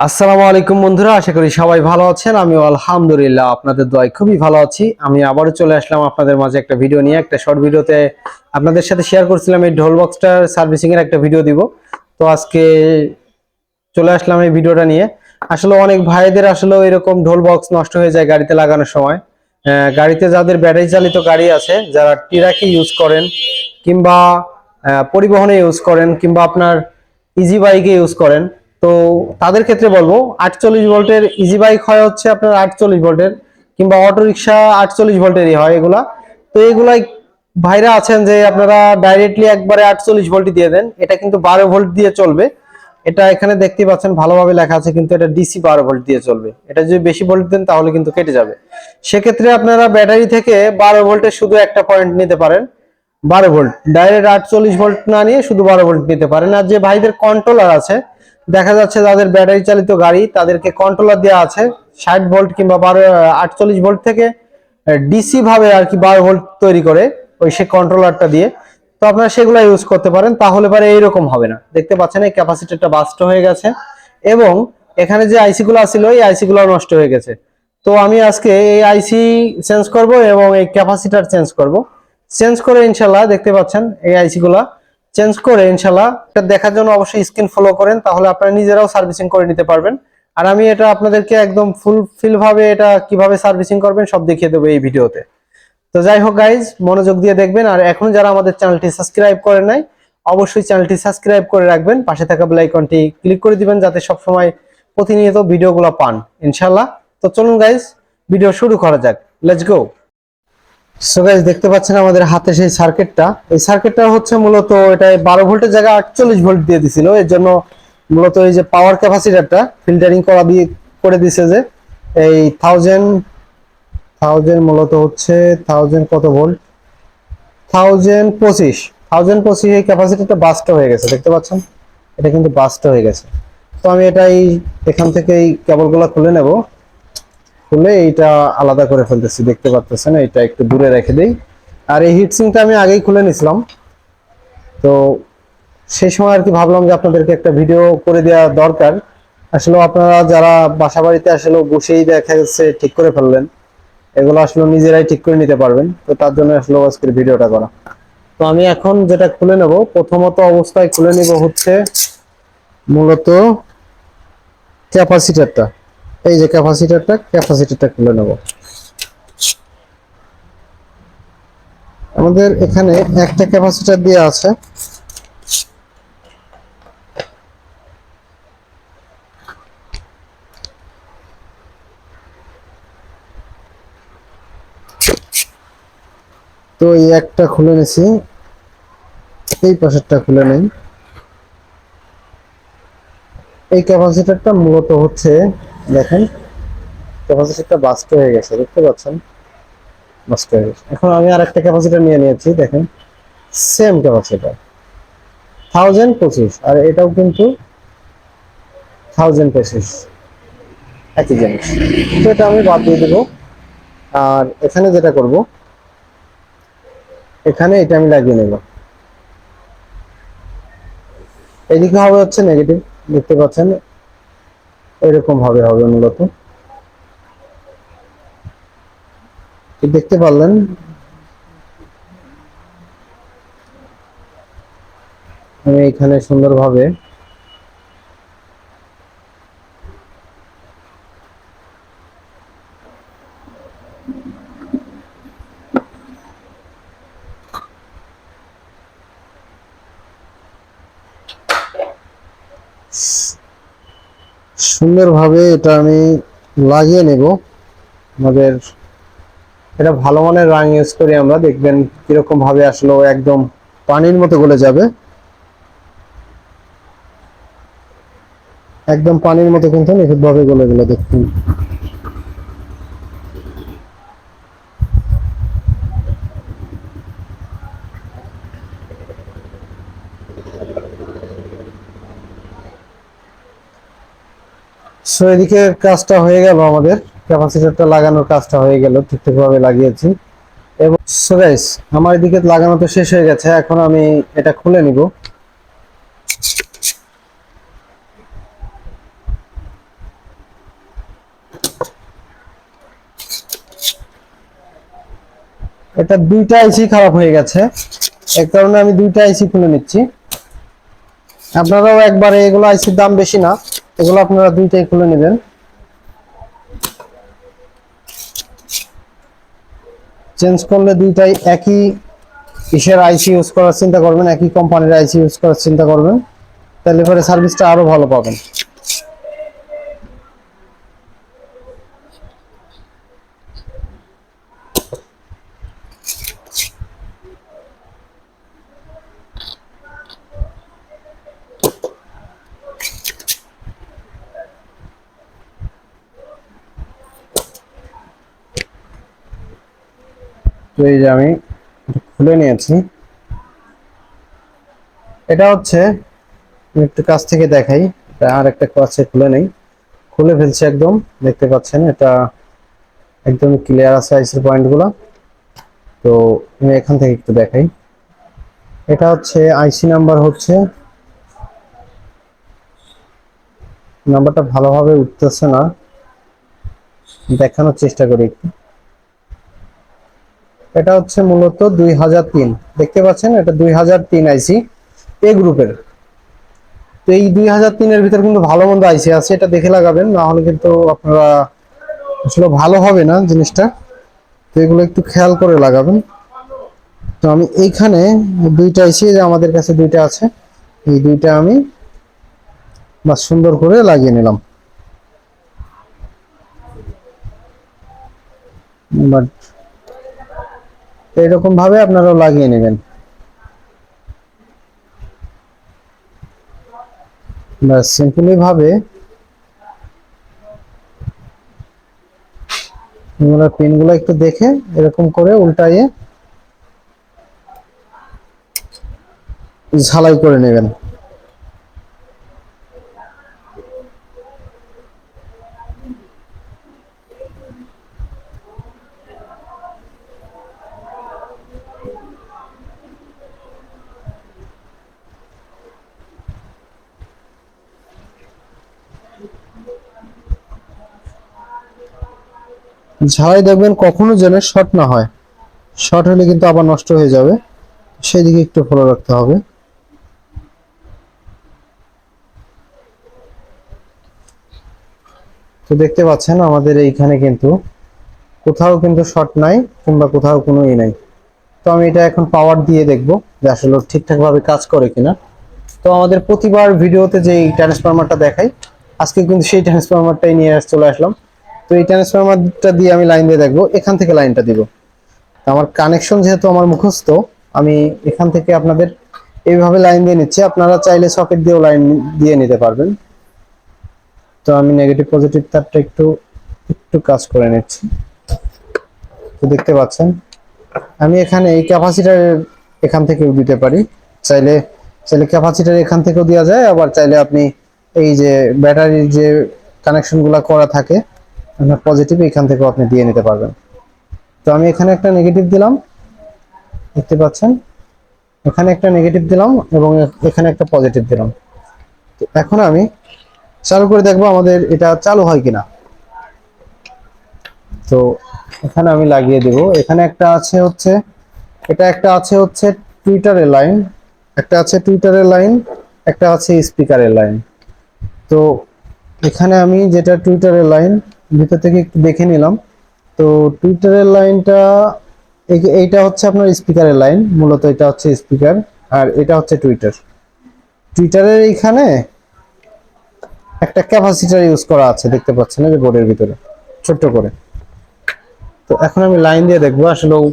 আসসালামু আলাইকুম বন্ধুরা, আশা করি সবাই ভালো আছেন। আমিও আলহামদুলিল্লাহ আপনাদের দোয়ায় খুবই ভালো আছি। আমি আবারও চলে আসলাম আপনাদের মাঝে একটা ভিডিও নিয়ে, একটা শর্ট ভিডিওতে আপনাদের সাথে শেয়ার করছিলাম এই ঢোল বক্সটার সার্ভিসিং এর একটা ভিডিও দিব। তো আজকে চলে আসলাম এই ভিডিওটা নিয়ে। আসলে অনেক ভাইদের আসলে এরকম ঢোল বক্স নষ্ট হয়ে যায় গাড়িতে লাগানোর সময়। গাড়িতে যাদের ব্যাটারি চালিত গাড়ি আছে, যারা টিরাকে ইউজ করেন কিংবা পরিবহনে ইউজ করেন কিংবা আপনার ইজি বাইকে ইউজ করেন তো তাদের ক্ষেত্রে বলব, আটচল্লিশ ভোল্টের ইজি বাইক হয় হচ্ছে আপনার আটচল্লিশ ভোল্টের, কিংবা অটো রিক্সা আটচল্লিশ ভোল্টেরই হয় এগুলা। তো এগুলাই ভাইরা আছেন যে আপনারা ডাইরেক্টলি একবারে আটচল্লিশ ভোল্ট দিয়ে দেন, এটা কিন্তু বারো ভোল্ট দিয়ে চলবে। এটা এখানে দেখতে পাচ্ছেন, ভালোভাবে লেখা আছে, কিন্তু এটা ডিসি বারো ভোল্ট দিয়ে চলবে। এটা যদি বেশি ভোল্ট দেন, তাহলে কিন্তু কেটে যাবে। সেক্ষেত্রে আপনারা ব্যাটারি থেকে বারো ভোল্টের শুধু একটা পয়েন্ট নিতে পারেন। বারো ভোল্ট। ডাইরেক্ট আটচল্লিশ ভোল্ট না নিয়ে শুধু বারো ভোল্ট নিতে পারেন। আর যে ভাইদের কন্ট্রোলার আছে, দেখা যাচ্ছে যাদের ব্যাটারি চালিত গাড়ি, তাদেরকে কন্ট্রোলার দেওয়া আছে ষাট ভোল্ট কিংবা বারো, আটচল্লিশ ভোল্ট থেকে ডিসি ভাবে আর কি বারো ভোল্ট তৈরি করে ওই সে কন্ট্রোলারটা দিয়ে। তো আপনারা সেগুলো ইউজ করতে পারেন, তাহলে পরে এইরকম হবে না। দেখতে পাচ্ছেন, এই ক্যাপাসিটিটা বাস্ট হয়ে গেছে এবং এখানে যে আইসি গুলো ছিল এই আইসি গুলো নষ্ট হয়ে গেছে। তো আমি আজকে এই আইসি চেঞ্জ করব এবং এই ক্যাপাসিটার চেঞ্জ করব। চেঞ্জ করে ইনশাল্লাহ দেখতে পাচ্ছেন এই আইসি গুলা। চেঞ্জ করে ইনশাল্লাহ এটা দেখার জন্য অবশ্যই স্ক্রিন ফলো করেন, তাহলে আপনারা নিজেরাও সার্ভিসিং করে নিতে পারবেন। আর আমি এটা আপনাদেরকে একদম ফুল ফিল ভাবে এটা কীভাবে সার্ভিসিং করবেন সব দেখিয়ে দেবো এই ভিডিওতে। তো যাই হোক গাইজ মনোযোগ দিয়ে দেখবেন, আর এখন যারা আমাদের চ্যানেলটি সাবস্ক্রাইব করেন নাই, অবশ্যই চ্যানেলটি সাবস্ক্রাইব করে রাখবেন, পাশে থাকা বেল আইকনটি ক্লিক করে দিবেন, যাতে সব সময় প্রতিনিয়ত ভিডিওগুলো পান ইনশাল্লাহ তো চলুন গাইজ ভিডিও শুরু করা যাক। লেটস গো সো গাইজ দেখতে পাচ্ছেন আমাদের হাতে সেই সার্কিটটা এই সার্কিটটা হচ্ছে মূলত এটা বারো ভোল্টের জায়গায় আটচল্লিশ ভোল্ট দিয়ে দিছিল। এর জন্য মূলত এই যে পাওয়ার ক্যাপাসিটারটা ফিল্টারিং করা দিয়ে করে দিছে যে এই থাউজেন্ড থাউজেন্ড মূলত হচ্ছে থাউজেন্ড কত ভোল্ট? থাউজেন্ড পঁচিশ। থাউজেন্ড পঁচিশ এই ক্যাপাসিটিটা বাস্ট হয়ে গেছে, দেখতে পাচ্ছেন? এটা কিন্তু বাস্ট হয়ে গেছে। তো আমি এটাই এখান থেকেই কেবলগুলো খুলে নেব। খুলে এইটা আলাদা করে ফেলতেছি, দেখতে পাচ্ছেন এটা একটু দূরে রেখে দেই। আর এই হিটসিংটা আমি আগেই খুলে নিছিলাম। তো সেই সময় আর কি ভাবলাম যে আপনাদেরকে একটা ভিডিও করে দেওয়া দরকার। আসলে আপনারা যারা বাসা বাড়িতে আসলে বসেই দেখা যাচ্ছে ঠিক করে ফেললেন, এগুলো আসলে নিজেরাই ঠিক করে নিতে পারবেন। তো তার জন্য আসলে আজকের ভিডিওটা করা। তো আমি এখন যেটা খুলে নেব, প্রথমত অবস্থায় খুলে নিব হচ্ছে মূলত ক্যাপাসিটারটা এই যে ক্যাপাসিটারটা ক্যাপাসিটারটা খুলে নেব। আমাদের এখানে একটা ক্যাপাসিটার দিয়ে আছে। তো এই একটা খুলে নিছি। এই পাশেরটা খুলে নেই। এই ক্যাপাসিটারটা মূলত হচ্ছে দেখেন, ক্যাপাসিটারটা বাস্ট হয়ে গেছে, দেখতে পাচ্ছেন? বাস্ট হয়ে গেছে। এখন আমি আর একটা ক্যাপাসিটার নিয়ে নিয়েছি, দেখেন সেম ক্যাপাসিটার। থাউজেন্ড পঁচিশ, আর এটাও কিন্তু থাউজেন্ড পঁচিশ। একই জিনিস। তো এটা আমি বাদ দিয়ে দেবো। আর এখানে যেটা করব, এখানে এটা আমি লাগিয়ে নেব। এদিকে হবে হচ্ছে নেগেটিভ দেখতে পাচ্ছেন? এরকম ভাবে হবে মূলত। দেখতে পারলেন? আমি এখানে সুন্দরভাবে সুন্দরভাবে এটা আমি লাগিয়ে নেব। আমাদের এটা ভালো মানের রাং ইউজ করি আমরা, দেখবেন কীরকম ভাবে আসলে একদম পানির মতো গলে যাবে। একদম পানির মতো কিন্তু নিখুঁতভাবে গলে গেলে, দেখুন। সো এদিকে কাজটা হয়ে গেল আমাদের। ক্যাপাসিটারটা লাগানোর কাজটা হয়ে গেল, ঠিকঠাকভাবে লাগিয়েছি। এবং সো গাইস আমার এদিকে লাগানো তো শেষ হয়ে গেছে, এখন আমি এটা খুলে নিব। এটা দুইটা আইসি খারাপ হয়ে গেছে। এক কারণে আমি দুইটা আইসি খুলে নিচ্ছি। আপনারাও একবারে এগুলো আইসির দাম বেশি না, এগুলো আপনারা দুইটাই খুলে নেবেন। চেঞ্জ করলে দুইটাই একই ইসের আইসি ইউজ করার চিন্তা করবেন, একই কোম্পানির আইসি ইউজ করার চিন্তা করবেন, তাহলে পরে সার্ভিসটা আরও ভালো পাবেন তো এই যে আমি খুলে নিয়েছি। এটা হচ্ছে একটু কাছ থেকে দেখাই আর একটা কাছে খুলে নেই। খুলে ফেলছি একদম, দেখতে পাচ্ছেন, এটা একদম ক্লিয়ার আছে আইসির পয়েন্টগুলো তো আমি এখান থেকে একটু দেখাই। এটা হচ্ছে আইসি নাম্বার হচ্ছে নাম্বারটা ভালোভাবে উঠতেছে না। দেখানোর চেষ্টা করি একটু। এটা হচ্ছে মূলত দুই হাজার তিন। দেখতে পাচ্ছেন, এটা দুই হাজার তিন আইসি এ গ্রুপের তো এই দুই হাজার তিনের ভিতর কিন্তু ভালো মন্দ আইসি আছে, এটা দেখে লাগাবেন। না হলে কিন্তু আপনারা আসলে ভালো হবে না জিনিসটা। তো এগুলো একটু খেয়াল করে লাগাবেন। তো আমি এইখানে দুইটা আইসি যে আমাদের কাছে দুইটা আছে, এই দুইটা আমি বা সুন্দর করে লাগিয়ে নিলাম। বাট এরকম ভাবে আপনারাও লাগিয়ে নেবেন। বা সিম্পলি ভাবে এগুলো পিনগুলো একটু দেখে এরকম করে উল্টাইয়ে ঝালাই করে নেবেন। ঝালাই দেখবেন কখনো যেন শর্ট না হয়। শর্ট হলে কিন্তু আবার নষ্ট হয়ে যাবে। সেই দিকে একটু ফলো রাখতে হবে। তো দেখতে পাচ্ছেন আমাদের এইখানে কিন্তু কোথাও কিন্তু শর্ট নাই কিংবা কোথাও কোনো ই নাই। তো আমি এটা এখন পাওয়ার দিয়ে দেখব যে আসলে ওর ঠিকঠাক ভাবে কাজ করে কিনা। তো আমাদের প্রতিবার ভিডিওতে যে ট্রান্সফরমারটা দেখাই, আজকে কিন্তু সেই ট্রান্সফরমারটাই নিয়ে চলে আসলাম। তো এই ট্রান্সফরমারটা দিয়ে আমি লাইন দিয়ে দেখব, এখান থেকে লাইনটা দিব। আমার কানেকশন যেহেতু আমার মুখস্থ, আমি এখান থেকে আপনাদের এইভাবে লাইন দিয়ে নিচ্ছি। আপনারা চাইলে সকেট দিয়েও লাইন দিয়ে নিতে পারবেন। তো আমি নেগেটিভ পজিটিভ তারটা একটু একটু কাজ করে নিচ্ছি। তো দেখতে পাচ্ছেন, আমি এখানে এই ক্যাপাসিটার এখান থেকেও দিতে পারি। চাইলে চাইলে ক্যাপাসিটার এখান থেকেও দেওয়া যায়, আবার চাইলে আপনি এই যে ব্যাটারির যে কানেকশনগুলো করা থাকে আপনার পজিটিভ এখান থেকেও আপনি দিয়ে নিতে পারবেন। তো আমি এখানে একটা নেগেটিভ দিলাম। দেখতে পাচ্ছেন? এখানে একটা নেগেটিভ দিলাম এবং এখানে একটা পজিটিভ দিলাম। তো এখন আমি চালু করে দেখব আমাদের এটা চালু হয় কিনা। তো এখানে আমি লাগিয়ে দেব। এখানে একটা আছে হচ্ছে, এটা একটা আছে হচ্ছে টুইটারের লাইন একটা আছে টুইটারের লাইন একটা আছে স্পিকারের লাইন তো এখানে আমি যেটা টুইটারের লাইন ভিতর থেকে একটু দেখে নিলাম। তো টুইটারের লাইনটা এইটা হচ্ছে আপনার স্পিকারের লাইন, মূলত এটা হচ্ছে স্পিকার, আর এটা হচ্ছে টুইটার। টুইটারের এইখানে একটা ক্যাপাসিটার ইউজ করা আছে, দেখতে পাচ্ছেন যে বোর্ডের ভিতরে, ছোট্ট করে। তো এখন আমি লাইন দিয়ে দেখব আসলে ও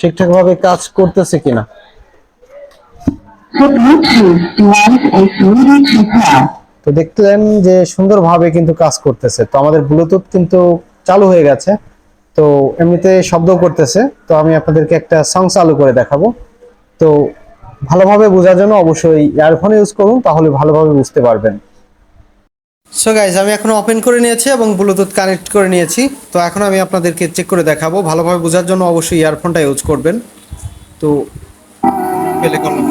ঠিকঠাক ভাবে কাজ করতেছে কিনা। The Bluetooth device is. তো দেখলেন যে সুন্দরভাবে কিন্তু কাজ করতেছে। তো আমাদের ব্লুটুথ কিন্তু চালু হয়ে গেছে। তো এমনিতে শব্দ করতেছে। তো আমি আপনাদেরকে একটা সং চালু করে দেখাবো। তো ভালোভাবে বোঝার জন্য অবশ্যই ইয়ারফোন ইউজ করুন, তাহলে ভালোভাবে বুঝতে পারবেন। সো গাইজ আমি এখন ওপেন করে নিয়েছি এবং ব্লুটুথ কানেক্ট করে নিয়েছি। তো এখন আমি আপনাদেরকে চেক করে দেখাবো। ভালোভাবে বোঝার জন্য অবশ্যই ইয়ারফোনটা ইউজ করবেন। তো পেলে করলাম।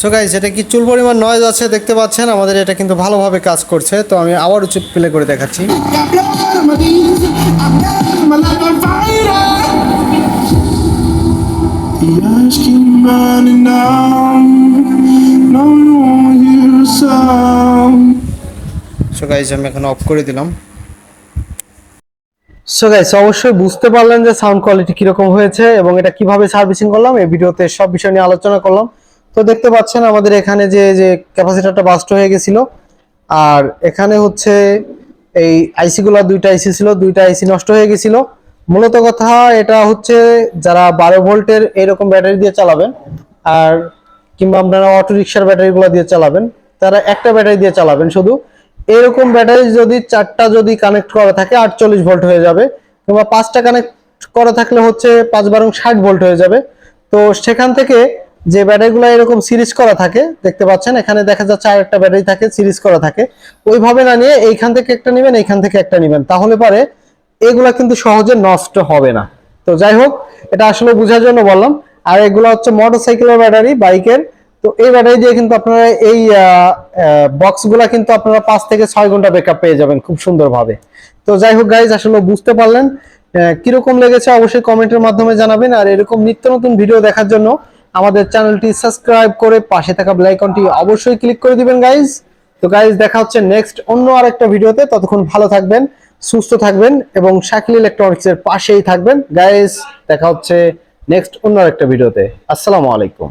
সো গাইজ এটা কি চুল পরিমাণ নয়েজ আছে দেখতে পাচ্ছেন? আমাদের এটা কিন্তু ভালোভাবে কাজ করছে। তো আমি আবার উচিত প্লে করে দেখাচ্ছি। আমি এখন অফ করে দিলাম। সো অবশ্যই বুঝতে পারলেন যে সাউন্ড কোয়ালিটি কীরকম হয়েছে এবং এটা কীভাবে সার্ভিসিং করলাম। এই ভিডিওতে সব বিষয় নিয়ে আলোচনা করলাম। তো দেখতে পাচ্ছেন আমাদের এখানে যে যে ক্যাপাসিটারটা বাস্ট হয়ে গেছিল। আর এখানে হচ্ছে এই আইসি গুলা দুইটা আইসি ছিল, দুইটা আইসি নষ্ট হয়ে গেছিল। মূলত কথা এটা হচ্ছে যারা বারো ভোল্টের এরকম ব্যাটারি দিয়ে চালাবেন আর কিংবা আপনারা অটো রিক্সার ব্যাটারিগুলো দিয়ে চালাবেন, তারা একটা ব্যাটারি দিয়ে চালাবেন শুধু। এরকম ব্যাটারি যদি চারটা যদি কানেক্ট করা থাকে, আটচল্লিশ ভোল্ট হয়ে যাবে। কিংবা পাঁচটা কানেক্ট করা থাকলে হচ্ছে পাঁচ বারং ষাট ভোল্ট হয়ে যাবে। তো সেখান থেকে যে ব্যাটারিগুলো এরকম সিরিজ করা থাকে, দেখতে পাচ্ছেন, এখানে দেখা যাচ্ছে আর একটা ব্যাটারি থাকে সিরিজ করা থাকে। ওইভাবে না নিয়ে এইখান থেকে একটা নেবেন, এইখান থেকে একটা নেবেন। তাহলে পরে এগুলা কিন্তু সহজে নষ্ট হবে না। তো যাই হোক, এটা আসলে বোঝার জন্য বললাম। আর এগুলো হচ্ছে মোটরসাইকেলের ব্যাটারি বাইকের তো এই ব্যাটারি দিয়ে কিন্তু আপনারা এই বক্সগুলা কিন্তু আপনারা পাঁচ থেকে ছয় ঘণ্টা ব্যাকআপ পেয়ে যাবেন খুব সুন্দরভাবে। তো যাই হোক গাইজ আসলে বুঝতে পারলেন কীরকম লেগেছে অবশ্যই কমেন্টের মাধ্যমে জানাবেন। আর এরকম নিত্য নতুন ভিডিও দেখার জন্য আমাদের চ্যানেলটি সাবস্ক্রাইব করে পাশে থাকা আইকনটি অবশ্যই ক্লিক করে দিবেন গাইজ তো গাইজ দেখা হচ্ছে নেক্সট অন্য আরেকটা ভিডিওতে ততক্ষণ ভালো থাকবেন, সুস্থ থাকবেন এবং শাকিল ইলেকট্রনিক্সের পাশেই থাকবেন। গাইজ দেখা হচ্ছে নেক্সট অন্য আরেকটা ভিডিওতে আসসালামু আলাইকুম।